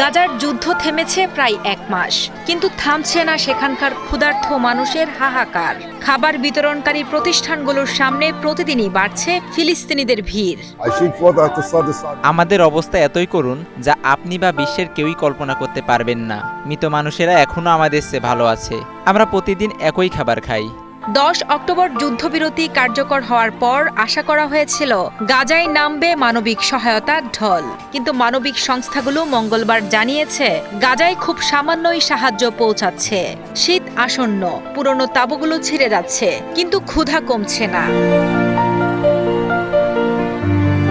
গাজার যুদ্ধ থেমেছে প্রায় এক মাস, কিন্তু থামছে না সেখানকার ক্ষুধার্থ মানুষের হাহাকার। খাবার বিতরণকারী প্রতিষ্ঠানগুলোর সামনে প্রতিদিনই বাড়ছে ফিলিস্তিনিদের ভিড়। আমাদের অবস্থা এতই করুন যা আপনি বা বিশ্বের কেউই কল্পনা করতে পারবেন না। মৃত মানুষেরা এখনও আমাদের চেয়ে ভালো আছে। আমরা প্রতিদিন একই খাবার খাই। দশ অক্টোবর যুদ্ধবিরতি কার্যকর হওয়ার পর আশা করা হয়েছিল, গাজায় নামবে মানবিক সহায়তার ঢল। কিন্তু মানবিক সংস্থাগুলো মঙ্গলবার জানিয়েছে, গাজায় খুব সামান্যই সাহায্য পৌঁছাচ্ছে। শীত আসন্ন, পুরনো তাঁবুগুলো ছিঁড়ে যাচ্ছে, কিন্তু ক্ষুধা কমছে না।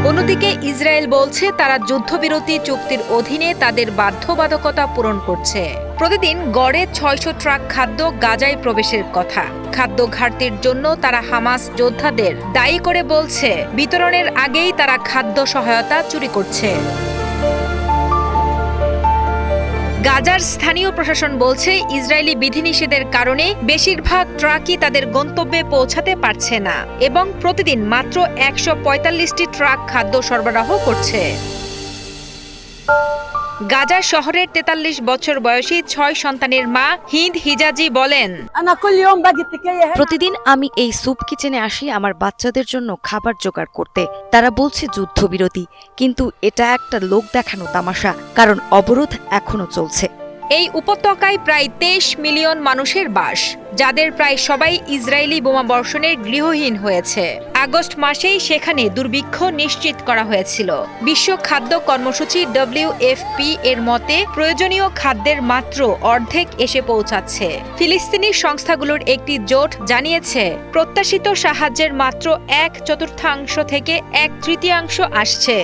অন্যদিকে ইসরায়েল বলছে, তারা যুদ্ধবিরতি চুক্তির অধীনে তাদের বাধ্যবাধকতা পূরণ করছে। প্রতিদিন গড়ে ছয়শো ট্রাক খাদ্য গাজায় প্রবেশের কথা। খাদ্য ঘাটতির জন্য তারা হামাস যোদ্ধাদের দায়ী করে বলছে, বিতরণের আগেই তারা খাদ্য সহায়তা চুরি করছে। গাজার স্থানীয় প্রশাসন বলছে, ইসরায়েলি বিধিনিষেধের কারণে বেশিরভাগ ট্রাকই তাদের গন্তব্যে পৌঁছাতে পারছে না এবং প্রতিদিন মাত্র একশো ট্রাক খাদ্য সরবরাহ করছে। গাজা শহরের তেতাল্লিশ বছর বয়সী ছয় সন্তানের মা হিন্দ হিজাজি বলেন, প্রতিদিন আমি এই স্যুপ কিচেনে আসি আমার বাচ্চাদের জন্য খাবার জোগাড় করতে। তারা বলছে যুদ্ধবিরতি, কিন্তু এটা একটা লোক দেখানো তামাশা, কারণ অবরোধ এখনও চলছে। এই উপত্যকায় প্রায় তেইশ মিলিয়ন মানুষের বাস, যাদের প্রায় সবাই ইসরায়েলি বোমাবর্ষণের গৃহহীন হয়েছে। আগস্ট মাসেই সেখানে দুর্ভিক্ষ নিশ্চিত করা হয়েছিল। বিশ্ব খাদ্য কর্মসূচি ডব্লিউএফপি এর মতে, প্রয়োজনীয় খাদ্যের মাত্র অর্ধেক এসে পৌঁছাচ্ছে। ফিলিস্তিনি সংস্থাগুলোর একটি জোট জানিয়েছে, প্রত্যাশিত সাহায্যের মাত্র এক চতুর্থাংশ থেকে এক তৃতীয়াংশ আসছে।